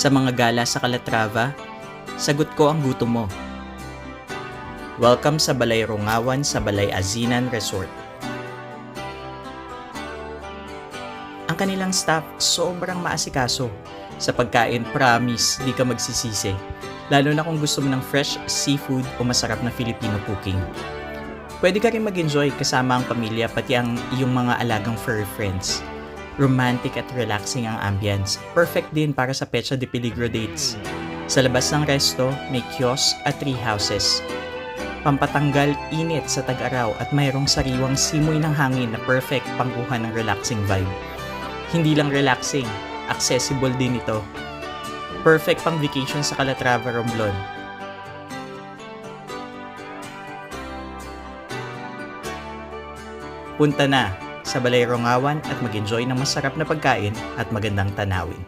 Sa mga gala sa Calatrava, sagot ko ang gutom mo. Welcome sa Balay Rungawan sa Balay Azinan Resort. Ang kanilang staff sobrang maasikaso. Sa pagkain, promise, di ka magsisisi. Lalo na kung gusto mo ng fresh seafood o masarap na Filipino cooking. Pwede ka rin mag-enjoy kasama ang pamilya pati ang iyong mga alagang furry friends. Romantic at relaxing ang ambience. Perfect din para sa Pecha de Peligro dates. Sa labas ng resto, may kiosk at tree houses. Pampatanggal init sa tag-araw at mayroong sariwang simoy ng hangin na perfect pangkuha ng relaxing vibe. Hindi lang relaxing, accessible din ito. Perfect pang vacation sa Calatrava, Romblon. Punta na sa Balay Rongawan at mag-enjoy ng masarap na pagkain at magandang tanawin.